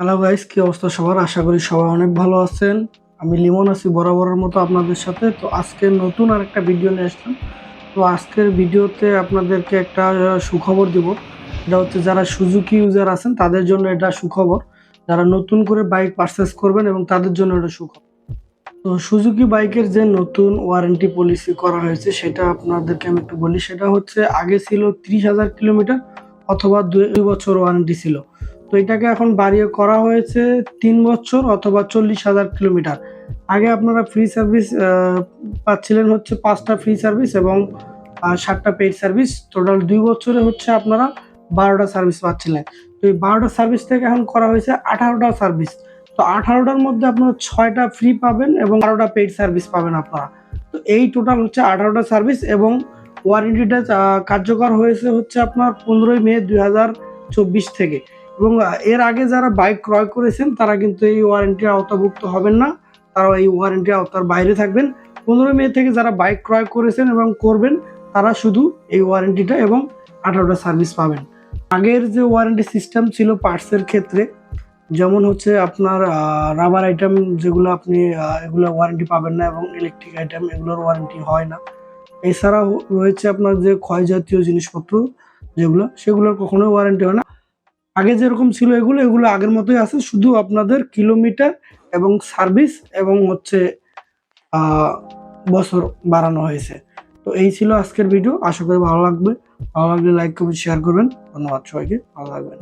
Hello guys কি অবস্থা সবার? আশা করি সবাই অনেক ভালো আছেন। আমি লিমন আছি বরাবরের মতো আপনাদের সাথে। তো আজকে নতুন আর একটা ভিডিও নিয়ে আসলাম। তো আজকের ভিডিওতে আপনাদেরকে একটা সুখবর দিব। এটা হচ্ছে যারা সুজুকি ইউজার আছেন, তাদের জন্য এটা সুখবর। যারা নতুন করে বাইক পারচেস করবেন এবং তাদের জন্য এটা সুখবর। তো সুজুকি বাইকের যে নতুন ওয়ারেন্টি পলিসি করা হয়েছে, সেটা আপনাদেরকে আমি একটু বলি। সেটা হচ্ছে, আগে ছিল ত্রিশ হাজার কিলোমিটার অথবা দুই বছর ওয়ারেন্টি ছিল। তো এটাকে এখন বাড়িয়ে করা হয়েছে তিন বছর অথবা চল্লিশ হাজার কিলোমিটার। আগে আপনারা ফ্রি সার্ভিস পাচ্ছিলেন হচ্ছে পাঁচটা ফ্রি সার্ভিস এবং সাতটা পেইড সার্ভিস টোটাল দুই বছরে হচ্ছে আপনারা বারোটা সার্ভিস পাচ্ছিলেন। তো এই বারোটা সার্ভিস থেকে এখন করা হয়েছে আঠারোটা সার্ভিস তো আঠারোটার মধ্যে আপনারা ছয়টা ফ্রি পাবেন এবং বারোটা পেইড সার্ভিস পাবেন আপনারা। তো এই টোটাল হচ্ছে আঠারোটা সার্ভিস এবং ওয়ারেন্টিটা কার্যকর হয়েছে হচ্ছে আপনার পনেরোই মে দুই হাজার চব্বিশ থেকে। এবং এর আগে যারা বাইক ক্রয় করেছেন, তারা কিন্তু এই ওয়ারেন্টির আওতাভুক্ত হবেন না। তারা এই ওয়ারেন্টির আওতার বাইরে থাকবেন। পনেরো মে থেকে যারা বাইক ক্রয় করেছেন এবং করবেন, তারা শুধু এই ওয়ারেন্টিটা এবং আঠারোটা সার্ভিস পাবেন। আগের যে ওয়ারেন্টি সিস্টেম ছিল পার্টসের ক্ষেত্রে, যেমন হচ্ছে আপনার রাবার আইটেম যেগুলো আপনি এগুলো ওয়ারেন্টি পাবেন না এবং ইলেকট্রিক আইটেম এগুলোর ওয়ারেন্টি হয় না। এছাড়াও রয়েছে আপনার যে ক্ষয় জাতীয় জিনিসপত্র যেগুলো, সেগুলোর কখনোই ওয়ারেন্টি হয় না। আগে যেরকম ছিল এগুলো এগুলো আগের মতোই আছে। শুধু আপনাদের কিলোমিটার এবং সার্ভিস এবং হচ্ছে বছর বাড়ানো হয়েছে। তো এই ছিল আজকের ভিডিও। আশা করি ভালো লাগবে। ভালো লাগলে লাইক কমেন্ট শেয়ার করবেন। ধন্যবাদ সবাইকে। ভালো লাগবেন